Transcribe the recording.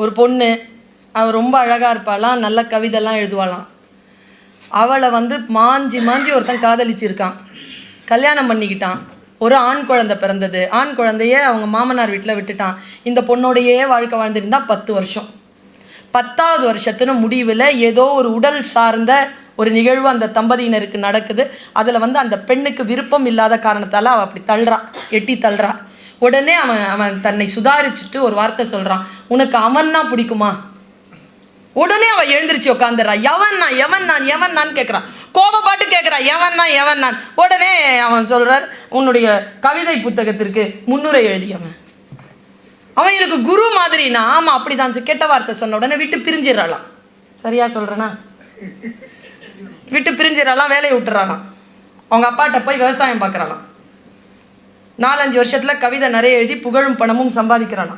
ஒரு பொண்ணு அவள் ரொம்ப அழகாக இருப்பாளாம் நல்ல கவிதைலாம் எழுதுவாளாம். அவளை வந்து மாஞ்சி மாஞ்சி ஒருத்தன் காதலிச்சிருக்கான். கல்யாணம் பண்ணிக்கிட்டான். ஒரு ஆண் குழந்தை பிறந்தது. ஆண் குழந்தைய அவங்க மாமனார் வீட்டில் விட்டுட்டான். இந்த பொண்ணோடையே வாழ்க்கை வாழ்ந்திருந்தா பத்து வருஷம். பத்தாவது வருஷத்துல முடிவில் ஏதோ ஒரு உடல் சார்ந்த ஒரு நிகழ்வு அந்த தம்பதியினருக்கு நடக்குது. அதில் வந்து அந்த பெண்ணுக்கு விருப்பம் இல்லாத காரணத்தால் அவள் அப்படி தள்ளுறா எட்டி தள்ளுறா. உடனே அவன் அவன் தன்னை சுதாரிச்சுட்டு ஒரு வார்த்தை சொல்கிறான் உனக்கு அவன்னா பிடிக்குமா? உடனே அவள் எழுந்திருச்சு உட்காந்துறா எவன் நான் எவன் நான் எவன் நான்? கேட்குறான் கோபப்பாட்டு கேட்குறா எவன் நான் எவன் நான்? உடனே அவன் சொல்கிறார் உன்னுடைய கவிதை புத்தகத்திற்கு முன்னுரை எழுதியவன். அவன் எனக்கு குரு மாதிரினா? ஆமாம் அப்படிதான். தான் கெட்ட வார்த்தை சொன்ன உடனே விட்டு பிரிஞ்சிடறாளாம். சரியா சொல்கிறேனா விட்டு பிரிஞ்சிடறாளாம் வேலையை விட்டுறாளாம் அவங்க அப்பாட்ட போய் விவசாயம் பார்க்குறாளாம் நாலஞ்சு வருஷத்தில் கவிதை நிறைய எழுதி புகழும் பணமும் சம்பாதிக்கிறானா